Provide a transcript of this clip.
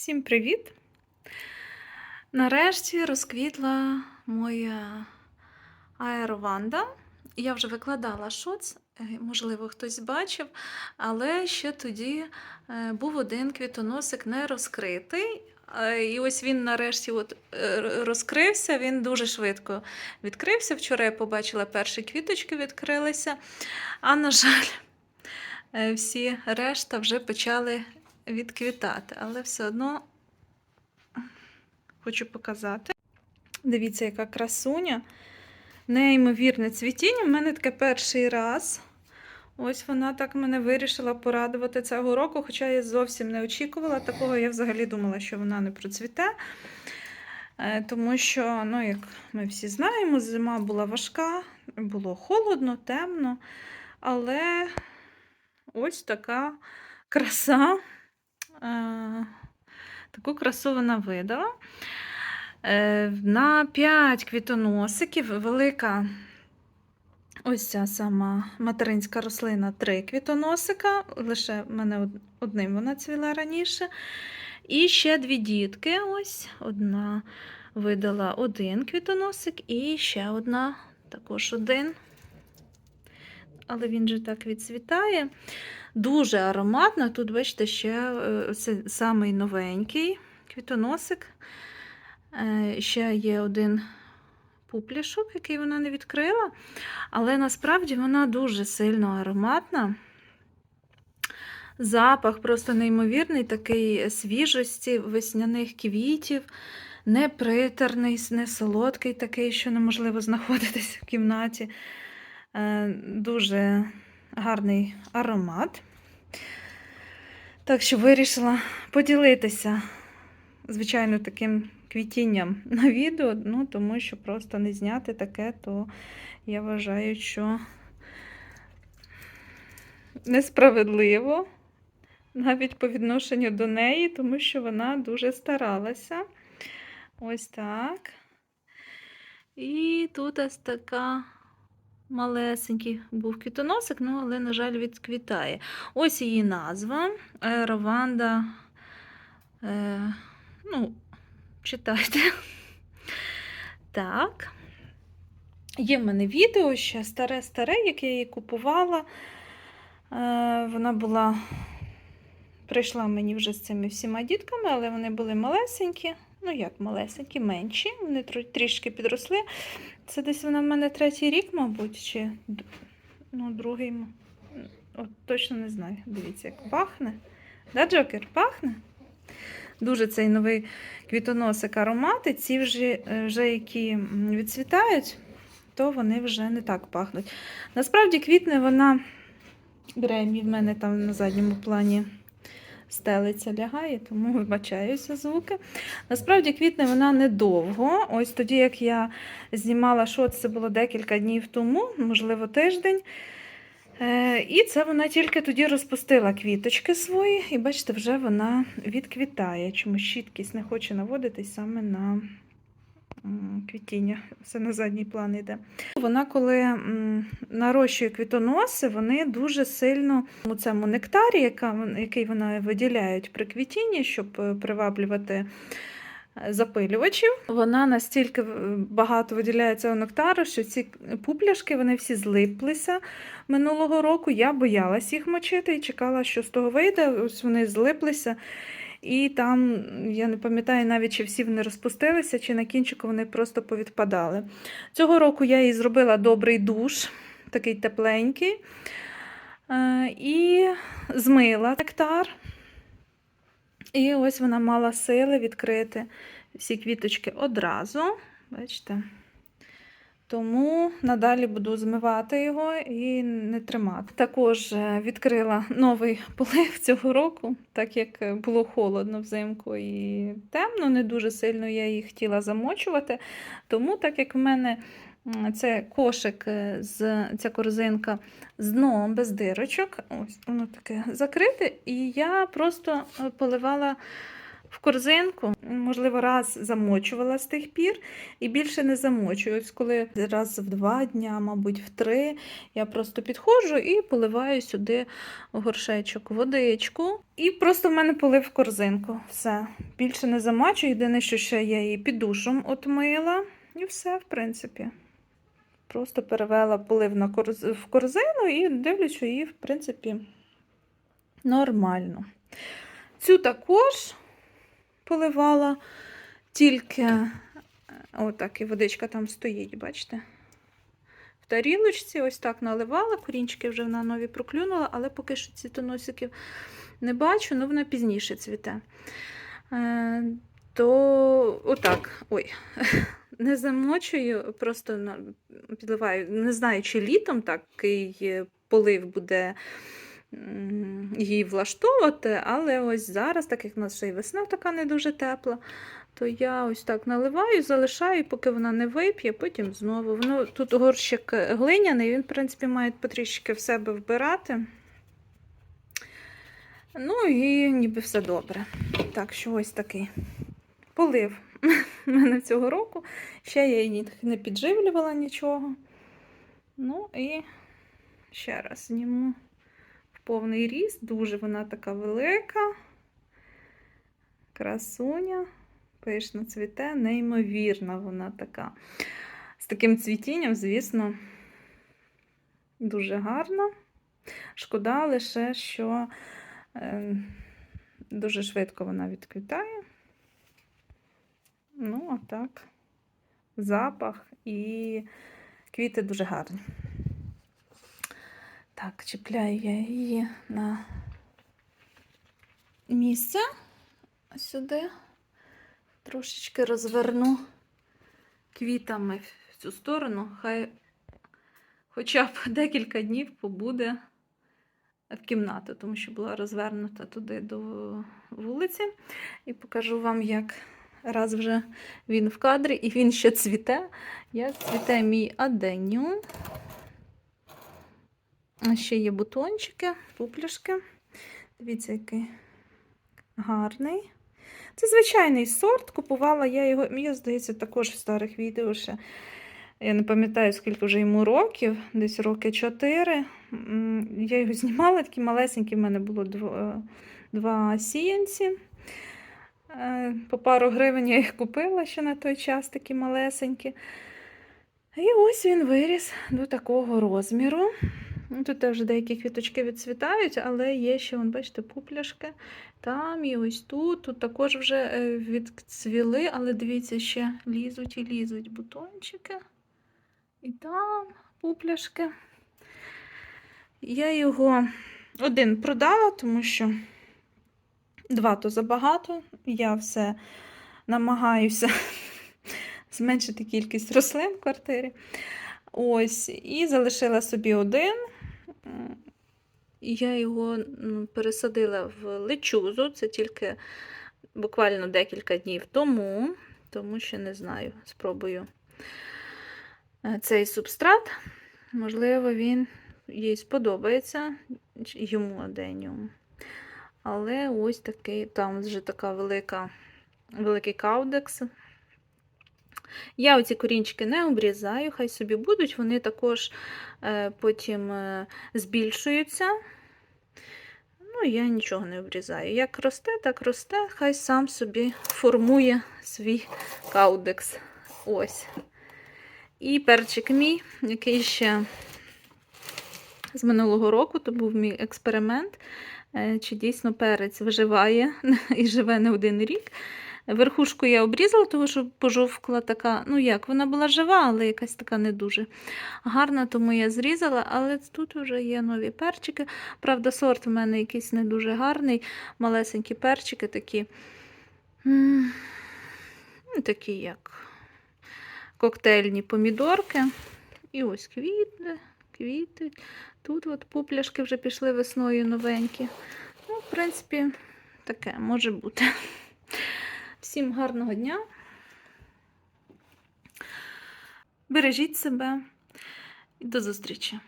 Всім привіт! Нарешті розквітла моя аерованда. Я вже викладала шоц, е, можливо, хтось бачив, але ще тоді е, був один квітоносик не розкритий. Е, І ось він нарешті от, розкрився, він дуже швидко відкрився. Вчора я побачила перші квіточки відкрилися. А на жаль, всі решта вже почали відквітати, але все одно хочу показати. Дивіться, яка красуня. Неймовірне цвітіння. У мене таке перший раз. Ось вона так мене вирішила порадувати цього року, хоча я зовсім не очікувала такого. Я взагалі думала, що вона не процвіте. Е, Тому що, ну, як ми всі знаємо, зима була важка, було холодно, темно. Але ось така краса. Е, Таку красу вона видала. Е, На 5 квітоносиків велика ось ця сама материнська рослина 3 квітоносика. Лише в мене одним вона цвіла раніше. І ще дві дітки. Ось одна видала один квітоносик, і ще одна також один. Але він же так відцвітає. Дуже ароматна. Тут, бачите, ще е, це самий новенький квітоносик. Е, Ще є один пупляшок, який вона не відкрила. Але насправді вона дуже сильно ароматна. Запах просто неймовірний, такий свіжості весняних квітів, не притерний, не солодкий, такий, що неможливо знаходитись в кімнаті. Е, Дуже гарний аромат. Так що вирішила поділитися, звичайно, таким квітінням на відео, ну, тому що просто не зняти таке, то я вважаю, що несправедливо навіть по відношенню до неї, тому що вона дуже старалася. Ось так. І тут ось така малесенький був квітоносик, ну, але, на жаль, відквітає. Ось її назва. Раванда. Е, ну, читайте. Так. Є в мене відео ще старе-старе, яке я її купувала. Е, вона була. Прийшла мені вже з цими всіма дітками, але вони були малесенькі. Ну, як малесенькі, менші. Вони трішки підросли. Це десь вона в мене третій рік, мабуть, чи ну, другий. От точно не знаю. Дивіться, як пахне. Да, Джокер, пахне? Дуже цей новий квітоносик аромати. Ці вже, е, вже які відцвітають, то вони вже не так пахнуть. Насправді квітне вона. Гремі в мене там на задньому плані стелиця лягає, тому вибачаюся звуки. Насправді квітне вона недовго. Ось тоді, як я знімала шот, це було декілька днів тому, можливо, тиждень. Е, І це вона тільки тоді розпустила квіточки свої, і бачите, вже вона відквітає. Чомусь щіткість не хоче наводитись саме на квітіння. Все на задній план йде. Вона, коли нарощує квітоноси, вони дуже сильно у цьому нектарі, який вона виділяють при квітінні, щоб е, приваблювати е, запилювачів. Вона настільки е, багато виділяє цього нектару, що ці пупляшки вони всі злиплися минулого року. Я боялась їх мочити і чекала, що з того вийде. Ось вони злиплися. І там, я не пам'ятаю навіть, чи всі вони розпустилися, чи на кінчику вони просто повідпадали. Цього року я їй зробила добрий душ, такий тепленький, е, і змила нектар. І ось вона мала сили відкрити всі квіточки одразу. Бачите? Тому надалі буду змивати його і не тримати. Також е, відкрила новий полив цього року, так як е, було холодно взимку і темно, не дуже сильно я її хотіла замочувати. Тому, так як в мене це кошик е, з ця корзинка з дном без дирочок, ось воно таке закрите, і я просто поливала в корзинку. Можливо, раз замочувала з тих пір і більше не замочую. Ось коли раз в два дня, мабуть, в три, я просто підходжу і поливаю сюди горшечок водичку. І просто в мене полив в корзинку. Все. Більше не замачую. Єдине, що ще я її під душом отмила. І все, в принципі. Просто перевела полив на корз... в корзину і дивлюсь, що її, в принципі, нормально. Цю також поливала, тільки е, отак і водичка там стоїть, бачите? В тарілочці ось так наливала, корінчики вже вона нові проклюнула, але поки що цвітоносиків не бачу, ну вона пізніше цвіте. Е, то отак, ой, не замочую, просто підливаю. Не знаю, чи літом такий е, полив буде її влаштовувати, але ось зараз, так як в нас ще й весна така не дуже тепла, то я ось так наливаю, залишаю, поки вона не вип'є, потім знову. Воно, тут горщик глиняний, він, в принципі, має потрішки в себе вбирати. Ну і ніби все добре. Так що ось такий полив у мене цього року. Ще я її не підживлювала нічого. Ну і ще раз зніму повний ріст. Дуже вона така велика. Красуня. Пишно цвіте, неймовірна вона така. З таким цвітінням, звісно, дуже гарна. Шкода лише, що е, дуже швидко вона відквітає. Ну, а так, запах і квіти дуже гарні. Так, чіпляю я її на місце сюди. Трошечки розверну квітами в цю сторону. Хай хоча б декілька днів побуде в кімнату, тому що була розвернута туди до вулиці. І покажу вам, як раз вже він в кадрі, і він ще цвіте. Як цвіте мій аденю. Ще є бутончики, пупляшки. Дивіться, який гарний. Це звичайний сорт. Купувала я його, я, здається, також в старих відео ще. Я не пам'ятаю, скільки вже йому років, десь роки 4. Я його знімала, такі малесенькі, в мене було два, два сіянці. Е, По пару гривень я їх купила ще на той час, такі малесенькі. І ось він виріс до такого розміру. Ну, Тут вже деякі квіточки відцвітають, але є ще, вон, бачите, пупляшки. Там і ось тут. Тут також вже е, відцвіли, але дивіться, ще лізуть і лізуть бутончики. І там пупляшки. Я його один продала, тому що два то забагато. Я все намагаюся зменшити кількість рослин в квартирі. Ось, і залишила собі один. Я його пересадила в лечузу. Це тільки буквально декілька днів тому, тому що не знаю, спробую е, цей субстрат. Можливо, він їй сподобається йому аденіум. Але ось такий, там вже така велика, великий каудекс. Я оці корінчики не обрізаю, хай собі будуть, вони також е, потім е, збільшуються. Ну, я нічого не обрізаю. Як росте, так росте, хай сам собі формує свій каудекс. Ось. І перчик мій, який ще з минулого року, то був мій експеримент, е, чи дійсно перець виживає і живе не один рік. Верхушку я обрізала, тому що пожовкла така, ну як, вона була жива, але якась така не дуже гарна, тому я зрізала, але тут вже є нові перчики. Правда, сорт в мене якийсь не дуже гарний, малесенькі перчики такі, ну, такі як коктейльні помідорки. І ось квіти, квіти. Тут от пупляшки вже пішли весною новенькі. Ну, в принципі, таке може бути. Всім гарного дня. Бережіть себе і до зустрічі!